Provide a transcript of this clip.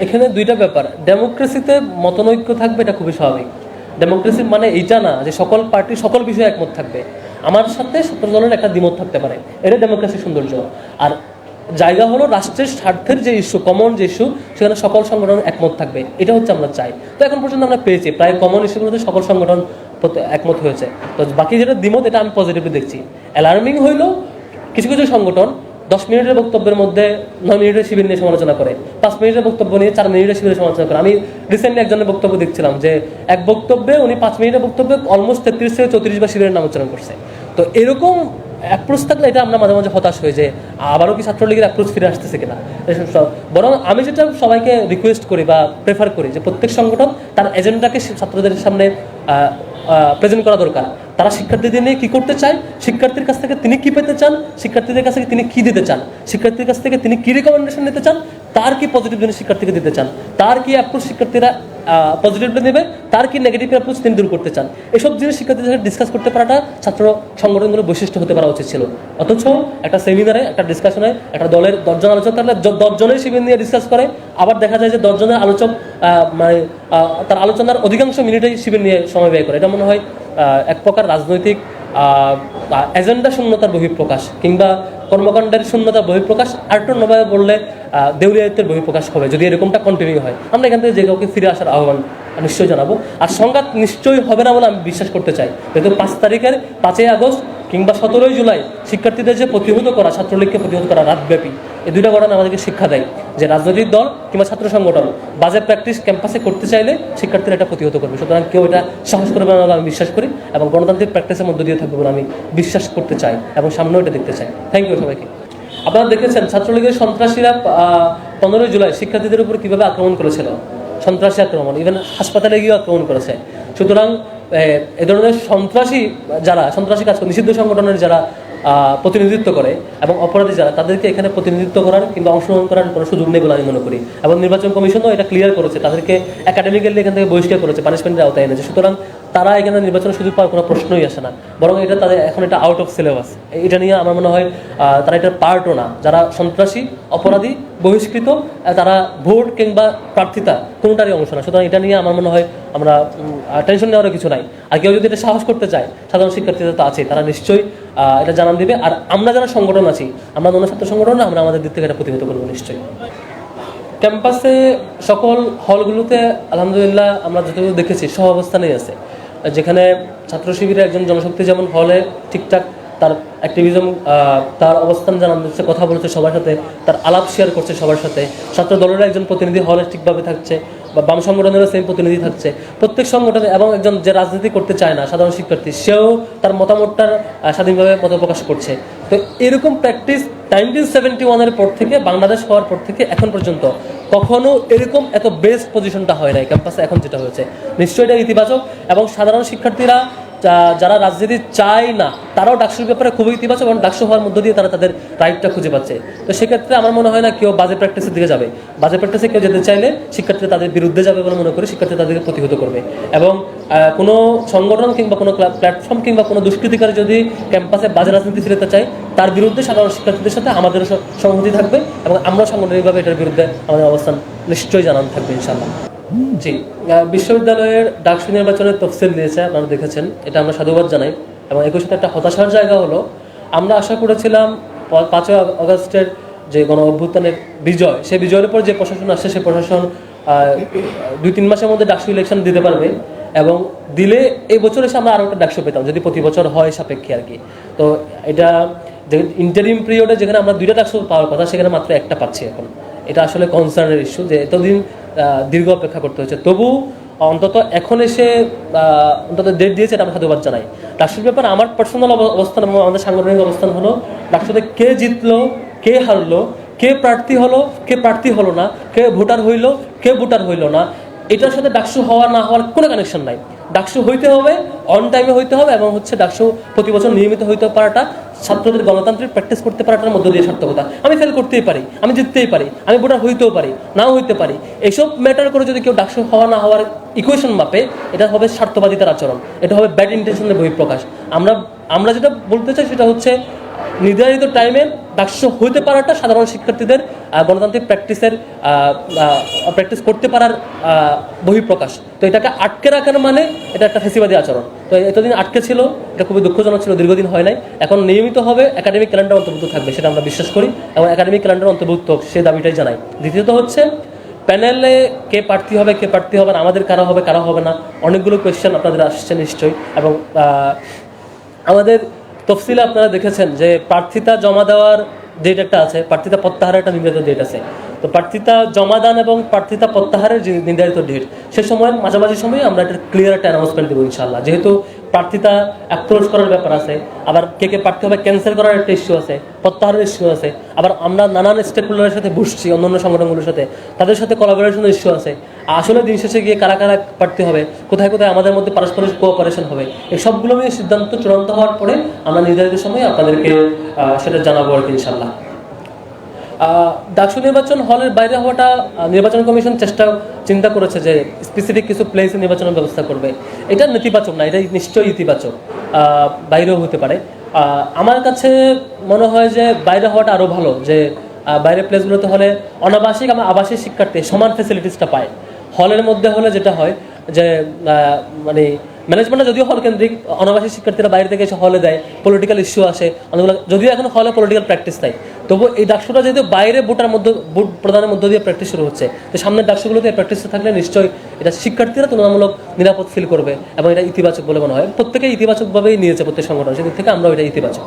এখানে দুইটা ব্যাপার। ডেমোক্রেসিতে মতনৈক্য থাকবে, এটা খুবই স্বাভাবিক। ডেমোক্রেসি মানে এইটা না যে সকল পার্টি সকল বিষয়ে একমত থাকবে। আমার সাথে সতেরো জনের একটা দ্বিমত থাকতে পারে। এটা ডেমোক্রেসির সৌন্দর্য। আর জায়গা হলো রাষ্ট্রের স্বার্থের যে ইস্যু কমন যে ইস্যু সেখানে সকল সংগঠন একমত থাকবে। এটা হচ্ছে আমরা চাই। তো এখন পর্যন্ত আমরা পেয়েছি। প্রায় কমন ইস্যুগুলোতে সকল সংগঠন একমত হয়েছে। তো বাকি যেটা দ্বিমত, এটা আমি পজিটিভলি দেখছি। অ্যালার্মিং হইল কিছু কিছু সংগঠন দশ মিনিটের বক্তব্যের মধ্যে নয় মিনিটের শিবির নিয়ে সমালোচনা করে, পাঁচ মিনিটের বক্তব্য নিয়ে চার মিনিটের শিবিরের সমালোচনা করে। আমি রিসেন্টলি একজনের বক্তব্য দেখছিলাম যে এক বক্তব্যে উনি পাঁচ মিনিটের বক্তব্যে অলমোস্ট তেত্রিশ থেকে চৌত্রিশ বার শিবিরের নাম উচ্চারণ করছে। তো এরকম অ্যাপ্রোচ থাকলে এটা আমরা মাঝে মাঝে হতাশ হয়ে যে আবারও কি ছাত্রলীগের অ্যাপ্রোচ ফিরে আসতেছে কিনা? বরং আমি যেটা সবাইকে রিকোয়েস্ট করি বা প্রেফার করি যে প্রত্যেক সংগঠন তার এজেন্ডাকে ছাত্রদের সামনে প্রেজেন্ট করা দরকার। তারা শিক্ষার্থীদের নিয়ে কি করতে চায়? শিক্ষার্থীর কাছ থেকে তিনি কি পেতে চান? শিক্ষার্থীদের কাছ থেকে তিনি কি দিতে চান? শিক্ষার্থীর কাছ থেকে তিনি কি রেকমেন্ডেশন নিতে চান? তার কি পজিটিভ জিনিস শিক্ষার্থীকে দিতে চান? তার কি অ্যাপ্রোচ শিক্ষার্থীরা পজিটিভলি নেবে? তার কি নেগেটিভ অ্যাপ্রোচ তিনি দূর করতে চান? এসব জিনিস শিক্ষার্থীদের সাথে ডিসকাস করতে পারাটা ছাত্র সংগঠনগুলোর বৈশিষ্ট্য হতে পারা উচিত ছিল। অথচ একটা সেমিনারে একটা ডিসকাশনে একটা দলের দশজন আলোচক য- দশজনের শিবির নিয়ে ডিসকাস করে। আবার দেখা যায় যে দশজনের আলোচক মানে তার আলোচনার অধিকাংশ মিনিটেই শিবির নিয়ে সময় ব্যয় করে। এটা মনে হয় এক প্রকার রাজনৈতিক এজেন্ডা শূন্যতার বহিঃপ্রকাশ কিংবা কর্মকাণ্ডের শূন্যতার বহিঃপ্রকাশ আরেকটু নবায় বললে দেউলিয়ায়িত্বের বহিঃপ্রকাশ হবে যদি এরকমটা কন্টিনিউ হয়। আমরা এখান থেকে যে কাউকে ফিরে আসার আহ্বান নিশ্চয়ই জানাব। আর সংঘাত নিশ্চয়ই হবে না বলে আমি বিশ্বাস করতে চাই। যেহেতু পাঁচ তারিখের পাঁচই আগস্ট কিংবা সতেরোই জুলাই শিক্ষার্থীদের যে প্রতিহত করা, ছাত্রলীগকে প্রতিহত করা রাতব্যাপী, এই দুইটা ঘটনা আমাদেরকে শিক্ষা দেয় যে রাজনৈতিক দল কিংবা ছাত্র সংগঠন বাজে প্র্যাকটিস ক্যাম্পাসে করতে চাইলে শিক্ষার্থীরা এটা প্রতিহত করবে। সুতরাং কেউ এটা সাহস করবে না আমি বিশ্বাস করি এবং গণতান্ত্রিক প্র্যাকটিসের মধ্য দিয়ে থাকবে বলে আমি বিশ্বাস করতে চাই এবং সামনেও এটা দেখতে চাই। থ্যাংক ইউ সবাইকে। আপনারা দেখেছেন ছাত্রলীগের সন্ত্রাসীরা পনেরোই জুলাই শিক্ষার্থীদের উপর কীভাবে আক্রমণ করেছিল? সন্ত্রাসী আক্রমণ ইভেন হাসপাতালে গিয়েও আক্রমণ করেছে। সুতরাং এ, ধরনের সন্ত্রাসী যারা সন্ত্রাসী কাজ নিষিদ্ধ সংগঠনের যারা প্রতিনিধিত্ব করে এবং অপরাধী যারা তাদেরকে এখানে প্রতিনিধিত্ব করার কিংবা অংশগ্রহণ করার কোনো সুযোগ নেই বলে আমি মনে করি। এবং নির্বাচন কমিশনও এটা ক্লিয়ার করেছে। তাদেরকে একাডেমিক্যালি এখান থেকে বহিষ্কার করেছে পানিশমেন্টের আওতায় এনেছে। সুতরাং তারা এখানে নির্বাচনের সুযোগ পাওয়ার কোনো প্রশ্নই আসে না। বরং এটা তাদের এখন এটা আউট অফ সিলেবাস এটা নিয়ে আমার মনে হয় তারা এটার পার্টও না। যারা সন্ত্রাসী অপরাধী বহিষ্কৃত তারা ভোট কিংবা প্রার্থিতা কোনোটারই অংশ না। সুতরাং এটা নিয়ে আমার মনে হয় আমরা টেনশন নেওয়ারও কিছু নাই। আর কেউ যদি এটা সাহস করতে চায়, সাধারণ শিক্ষার্থীরা তো আছে তারা নিশ্চয়ই এটা জানান দিবে। আর আমরা যারা সংগঠন আছি, আমরা ছাত্র সংগঠন, আমরা আমাদের দিক থেকে এটা প্রতিহত করব নিশ্চয়ই। ক্যাম্পাসে সকল হলগুলোতে আলহামদুলিল্লাহ আমরা যতটুকু দেখেছি সহ অবস্থানেই আছে। যেখানে ছাত্র শিবিরের একজন জনশক্তি যেমন হলে ঠিকঠাক তার অ্যাক্টিভিজম তার অবস্থান জানান দিচ্ছে কথা বলছে সবার সাথে, তার আলাপ শেয়ার করছে সবার সাথে। ছাত্র দলের একজন প্রতিনিধি হলে ঠিকভাবে থাকছে, বা বাম সংগঠনেরও সেম প্রতিনিধি থাকছে। প্রত্যেক সংগঠনে এবং একজন যে রাজনীতি করতে চায় না, সাধারণ শিক্ষার্থী, সেও তার মতামতটার স্বাধীনভাবে মত প্রকাশ করছে। তো এরকম প্র্যাকটিস নাইনটিন সেভেন্টি ওয়ানের পর থেকে, বাংলাদেশ হওয়ার পর থেকে, এখন পর্যন্ত কখনো এরকম এত বেস্ট পজিশনটা হয় নাই ক্যাম্পাসে এখন যেটা হয়েছে। নিশ্চয়ই এটা ইতিবাচক এবং সাধারণ শিক্ষার্থীরা যারা রাজনীতি চায় না, তারাও ডাকসুর ব্যাপারে খুবই ইতিবাচক এবং ডাকসু হওয়ার মধ্য দিয়ে তারা তাদের রাইটটা খুঁজে পাচ্ছে। তো সেক্ষেত্রে আমার মনে হয় না কেউ বাজে প্র্যাকটিসের দিকে যাবে। বাজে প্র্যাকটিসে কেউ যেতে চাইলে শিক্ষার্থীরা তাদের বিরুদ্ধে যাবে বলে মনে করি শিক্ষার্থী তাদেরকে প্রতিহত করবে। এবং কোনো সংগঠন কিংবা কোনো প্ল্যাটফর্ম কিংবা কোনো দুষ্কৃতিকারী যদি ক্যাম্পাসে বাজে রাজনীতি ফিরতে চায়, তার বিরুদ্ধে সাধারণ শিক্ষার্থীদের সাথে আমাদের সংহতি থাকবে এবং আমরা সাংগঠনিকভাবে এটার বিরুদ্ধে আমাদের অবস্থান নিশ্চয়ই জানানো থাকবে ইনশাল্লাহ জি বিশ্ববিদ্যালয়ের ডাকসু নির্বাচনের তফসিল দিয়েছে, আপনারা দেখেছেন, এটা আমরা সাধুবাদ জানাই। এবং একই সাথে একটা হতাশার জায়গা হলো, আমরা আশা করেছিলাম পাঁচই আগ- আগস্টের যে গণ অভ্যুত্থানের বিজয়, সেই বিজয়ের পর যে প্রশাসন আসছে, সেই প্রশাসন দুই তিন মাসের মধ্যে ডাকসু ইলেকশন দিতে পারবে। এবং দিলে এই বছর এসে আমরা আরও একটা ডাকসু পেতাম, যদি প্রতি বছর হয় সাপেক্ষে আর কি। তো এটা যে ইন্টারিম পিরিয়ডে যেখানে আমরা দুইটা ডাকসু পাওয়ার কথা, সেখানে মাত্র একটা পাচ্ছি এখন। এটা আসলে কনসার্নের ইস্যু যে এতদিন দীর্ঘ অপেক্ষা করতে হয়েছে। তবু অন্তত এখন এসে অন্তত ডেট দিয়েছে এটা আমরা সাধুবাদ জানাই। ডাকসুর ব্যাপারে আমার পার্সোনাল অবস্থান এবং আমাদের সাংগঠনিক অবস্থান হলো রাষ্ট্রতে কে জিতলো, কে হারলো, কে প্রার্থী হলো, কে প্রার্থী হলো না, কে ভোটার হইল, কে ভোটার হইল না, এটার সাথে ডাকসু হওয়া না হওয়ার কোনো কানেকশন নাই। ডাকসু হইতে হবে অন টাইমে হইতে হবে এবং হচ্ছে ডাকসু প্রতি বছর নিয়মিত হইতে পারাটা ছাত্রদের গণতান্ত্রিক প্র্যাকটিস করতে পারাটার মধ্য দিয়ে সার্থকতা। আমি ফেল করতেই পারি, আমি জিততেই পারি, আমি ভোটার হইতেও পারি, নাও হইতে পারি। এইসব ম্যাটার করে যদি কেউ ডাকসু হওয়া না হওয়ার ইকুয়েশন মাপে, এটা হবে স্বার্থবাদিতার আচরণ, এটা হবে ব্যাড ইন্টেনশনের বহিঃপ্রকাশ। আমরা আমরা যেটা বলতে চাই সেটা হচ্ছে নির্ধারিত টাইমে ডাকসু হইতে পারাটা সাধারণ শিক্ষার্থীদের গণতান্ত্রিক প্র্যাকটিসের প্র্যাকটিস করতে পারার বহিঃপ্রকাশ। তো এটাকে আটকে রাখার মানে এটা একটা ফেসিবাদী আচরণ। তো এতদিন আটকে ছিল, এটা খুবই দুঃখজনক ছিল, দীর্ঘদিন হয় নাই। এখন নিয়মিত হবে একাডেমিক ক্যালেন্ডার অন্তর্ভুক্ত থাকবে, সেটা আমরা বিশ্বাস করি। এবং একাডেমিক ক্যালেন্ডার অন্তর্ভুক্ত, সে দাবিটাই জানাই। দ্বিতীয়ত হচ্ছে, প্যানেলে কে প্রার্থী হবে, কে প্রার্থী হবে না আমাদের কারা হবে কারা হবে না, অনেকগুলো কোয়েশ্চেন আপনাদের আসছে নিশ্চয়ই। এবং আমাদের তফসিলে আপনারা দেখেছেন যে প্রার্থিতা জমা দেওয়ার ডেট একটা আছে, প্রার্থিতা প্রত্যাহারের একটা নির্ধারিত ডেট আছে। তো প্রার্থিতা জমাদান এবং প্রার্থিতা প্রত্যাহারের যে নির্ধারিত ডেট সে সময়, মাঝামাঝি সময়ে আমরা একটা ক্লিয়ার একটা অ্যানাউন্সমেন্ট দেবো ইনশাল্লাহ যেহেতু প্রার্থিতা অ্যাপ্রোচ করার ব্যাপার আছে, আবার কে কে প্রার্থী হবে ক্যান্সেল করার একটা ইস্যু আছে, প্রত্যাহারের ইস্যু আছে, আবার আমরা নানান স্টেক হোল্ডারের সাথে বসছি, অন্যান্য সংগঠনগুলোর সাথে, তাদের সাথে কোলাবোরেশনের ইস্যু আছে। আসলে দিন শেষে গিয়ে কারা কারা প্রার্থী হবে? কোথায় কোথায় আমাদের মধ্যে পারস্পরিক কোঅপারেশন হবে? এই সবগুলো নিয়ে সিদ্ধান্ত চূড়ান্ত হওয়ার পরে আমরা নির্ধারিত সময়ে আপনাদেরকে সেটা জানাব আর কি ইনশাল্লাহ ডাকসু নির্বাচন হলের বাইরে হওয়াটা নির্বাচন কমিশন চেষ্টা, চিন্তা করেছে যে স্পেসিফিক কিছু প্লেসে নির্বাচনের ব্যবস্থা করবে। এটা নেতিবাচক না এটা নিশ্চয়ই ইতিবাচক। বাইরেও হতে পারে। আমার কাছে মনে হয় যে বাইরে হওয়াটা আরও ভালো যে বাইরের প্লেসগুলোতে হলে অনাবাসিক এবং আবাসিক শিক্ষার্থী সমান ফেসিলিটিসটা পায়। হলের মধ্যে হলে যেটা হয় যে মানে ম্যানেজমেন্টে যদিও হল কেন্দ্রিক অনাবাসী শিক্ষার্থীরা বাইরে থেকে এসে হলে দেয় পলিটিক্যাল ইস্যু আসে, অনেকগুলো, যদিও এখন হলে পলিটিক্যাল প্র্যাকটিস নাই। তবু এই ডাকসুটা যেহেতু বাইরে ভোটার মধ্যে, ভোট প্রদানের মধ্য দিয়ে প্র্যাকটিস শুরু হচ্ছে, তো সামনের ডাকসুগুলোতে প্র্যাকটিস থাকলে নিশ্চয়ই এটা শিক্ষার্থীরা তুলনামূলক নিরাপদ ফিল করবে এবং এটা ইতিবাচক বলে মনে হয়। প্রত্যেকে ইতিবাচকভাবেই নিয়েছে প্রত্যেক সংগঠন, সেদিক থেকে আমরা এটা ইতিবাচক।